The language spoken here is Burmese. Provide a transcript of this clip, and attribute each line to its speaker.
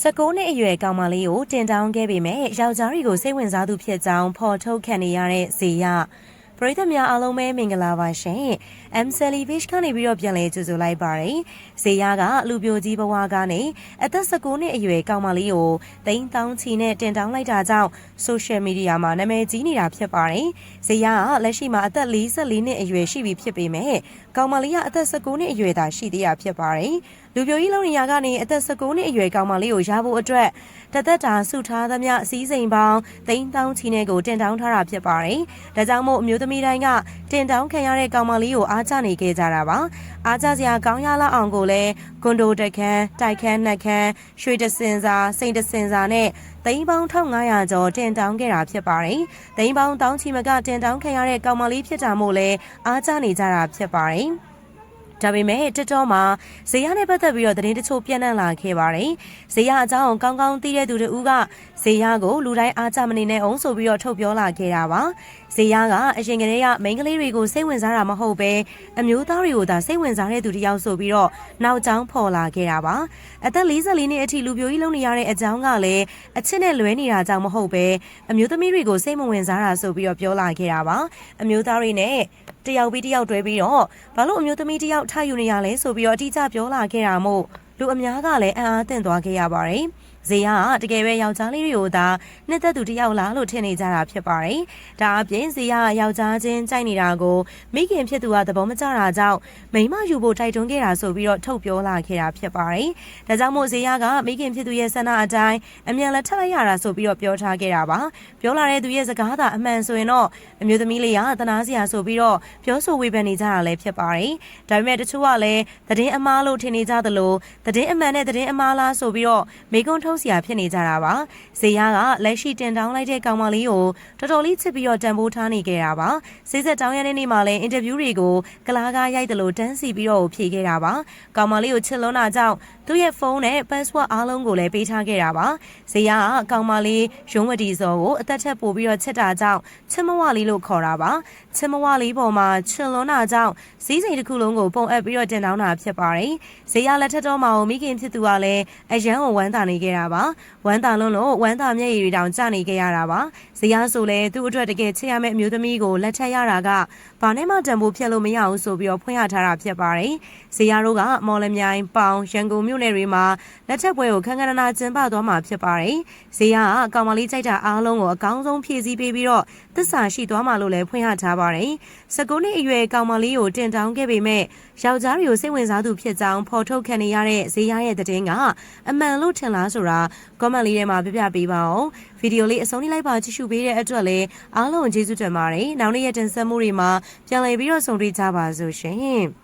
Speaker 1: 16နှစ်အရွယ်ကောင်မလေးကိုတင်တောင်းခဲ့ပေမဲ့ယောက်ျားတွေကိုစိတ်ဝင်စားသူဖြစ်ကြောင်းဖော်ထုတ်ခံနေရတဲ့ဇေယ ပရိသတ်များအားလုံးပဲမင်္ဂလာပါရှင် M Sally Fish ကနေပြီးတော့ပြန်လဲကြိုဆိုလိုက်ပါတယ်ဇေယကလူပြိုကြီးဘဝကနေအသက်16နှစ်အရွယ်ကောင်မလေးကိုတိန်းတောင်းချီနဲ့တင်တောင်းလိုက်တာကြောင့် social media မှာနာမည်ကြီးနေတာဖြစ်ပါတယ်ဇေယကလက်ရှိမှာအသက်44နှစ်အရွယ်ရှိပြီဖြစ်ပေမဲ့ကောင်မလေးကအသက်16နှစ်အရွယ်သာရှိသေးတာဖြစ်ပါတယ်လူပြိုကြီးလုံးနေရာကနေအသက်16နှစ်အရွယ်ကောင်မလေးကိုရဖို့အတွက်တသက်တာဆုထားသမျှအစည်းစိမ်ပေါင်းတိန်းတောင်းချီနဲ့ကိုတင်တောင်းထားတာဖြစ်ပါတယ်ဒါကြောင့်မို့အမျိုးသမီးတိုင်းကတင်တောင်းခံရတဲ့ကောင်မလေးကိုအားကျနေခဲ့ကြတာပါအားကျစရာကောင်းရလောက်အောင်ကိုလည်းကွန်ဒိုတက်ခန်းတိုက်ခန်းနှက်ခန်းရွှေတစင်စာစိန်တစင်စာနဲ့သိန်းပေါင်း1500ကျော်တင်တောင်းခဲ့တာဖြစ်ပါတယ်။သိန်းပေါင်းတောင်းချီမကတင်တောင်းခံရတဲ့ကောင်မလေးဖြစ်တာမို့လဲအားကျနေကြတာဖြစ်ပါတယ်။ ဒါပေမဲ့တက်တော့မှာဇေယျနဲ့ပတ်သက်ပြီးတော့သတင်းတချို့ပြန့်နှံ့လာခဲ့ပါတယ်။ဇေယျအကြောင်းကောင်းကောင်းသိတဲ့သူတို့ကဇေယျကိုလူတိုင်းအားကျမနေနဲ့အောင်ဆိုပြီးတော့ထုတ်ပြောလာခဲ့တာပါ။ဇေယျကအရင်ကတည်းကမိန်းကလေးတွေကိုစိတ်ဝင်စားတာမဟုတ်ပဲအမျိုးသားတွေကိုသာစိတ်ဝင်စားတဲ့သူတစ်ယောက်ဆိုပြီးတော့နောက်ကျောင်းဖော်လာခဲ့တာပါ။အသက်44နှစ်အထိလူပြိုကြီးလုံးနေရတဲ့အကြောင်းကလည်းအချစ်နဲ့လွဲနေတာကြောင့်မဟုတ်ပဲအမျိုးသမီးတွေကိုစိတ်မဝင်စားတာဆိုပြီးတော့ပြောလာခဲ့တာပါ။အမျိုးသားတွေနဲ့တယောက်ပြီးတယောက်တွဲပြီးတော့ဘာလို့အမျိုးသမီးတယောက်ထယူနေရလဲဆိုပြီးတော့အတိအကျပြောလာခဲ့တာမို့လူအများကလည်းအံ့အားသင့်သွားခဲ့ရပါတယ်။ ဇေယကတကယ်ပဲယောက်ျားလေးတွေကိုသာနှစ်သက်သူတယောက်လားလို့ထင်နေကြတာဖြစ်ပါတယ်။ဒါအပြင်ဇေယကယောက်ျားချင်းကြိုက်နေတာကိုမိခင်ဖြစ်သူကသဘောမကျတာကြောင့်မိမယူဖို့တိုက်တွန်းခဲ့တာဆိုပြီးတော့ထုတ်ပြောလာခဲ့တာဖြစ်ပါတယ်။ဒါကြောင့်မို့ဇေယကမိခင်ဖြစ်သူရဲ့ဆန္ဒအတိုင်းအမြန်လက်ထပ်လိုက်ရတာဆိုပြီးတော့ပြောထားခဲ့တာပါ။ပြောလာတဲ့သူရဲ့စကားသာအမှန်ဆိုရင်တော့အမျိုးသမီးလေးကတနာစရာဆိုပြီးတော့ပြောဆိုဝေဖန်နေကြတာလည်းဖြစ်ပါတယ်။ဒါပေမဲ့တချို့ကလည်းသတင်းအမားလို့ထင်နေကြသလိုသတင်းအမှန်နဲ့သတင်းအမားလားဆိုပြီးတော့မိကုံထုတ်စရာဖြစ်နေကြတာပါဇေယကလက်ရှိတင်တောင်းလိုက်တဲ့ကောင်မလေးကိုတော်တော်လေးချစ်ပြီးတော့တန်ဖိုးထားနေခဲ့တာပါစေးဆက်တောင်းရတဲ့နေ့မှာလည်းအင်တာဗျူးတွေကိုကလားကားရိုက်တယ်လို့တန်းစီပြီးတော့ဖြေခဲ့တာပါကောင်မလေးကိုချစ်လွန်းတာကြောင့်သူ့ရဲ့ဖုန်းနဲ့ password အားလုံးကိုလည်းပေးထားခဲ့တာပါဇေယကကောင်မလေးရုံးဝတီစောကိုအသက်ထက်ပိုပြီးတော့ချစ်တာကြောင့်ချစ်မဝလေးလို့ခေါ်တာပါချစ်မဝလေးပေါ်မှာချစ်လွန်းတာကြောင့်စည်းစိမ်တစ်ခုလုံးကိုပုံအပ်ပြီးတော့တင်တောင်းတာဖြစ်ပါတယ်ဇေယလက်ထက်တော်မှာမိခင်ဖြစ်သူကလည်းအရန်ကိုဝမ်းသာနေခဲ့တာပါဝမ်းသာလုံးလို့ဝမ်းသာမျက်ရည်တွေတောင်ကျနေခဲ့ရတာပါဇေယဆိုလဲသူ့အတွက်တကယ်ချစ်ရမယ့်အမျိုးသမီးကိုလက်ထက်ရတာကဘာနဲ့မှတန်ဖိုးဖြတ်လို့မရဘူးဆိုပြီးတော့ဖွင့်ရထားတာဖြစ်ပါတယ်ဇေယတို့ကမော်လမြိုင်ပေါင်ရန်ကုန်မြို့နယ်တွေမှာလက်ထက်ပွဲကိုခန်းခန်းနာကျင်းပသွားမှာဖြစ်ပါတယ်ဇေယကအကောင်မလေးကြိုက်တာအားလုံးကိုအကောင်းဆုံးဖြည့်ဆည်းပေးပြီးတော့သစ္စာရှိသွားမှာလို့လည်းဖွင့်ရထားပါတယ်19နှစ်အရွယ်ကောင်မလေးကိုတင်တောင်းခဲ့ပေမဲ့ယောက်ျားတွေကိုစိတ်ဝင်စားသူဖြစ်ကြောင်းဖော်ထုတ်ခံနေရတဲ့ဇေယရဲ့တဲ့င်းကအမှန်လို့ထင်လားဆိုတာ comment လေးထဲမှာပြပြပေးပါအောင်ဗီဒီယိုလေးအဆုံးထိလိုက်ပါကြည့်ရှုပေးတဲ့အတွက်လည်းအားလုံးကျေးဇူးတင်ပါတယ်နောက်နေ့ရက်တင်ဆက်မှုတွေမှာပြန်လည်ပြီးတော့ဆုံတွေ့ကြပါစို့ရှင်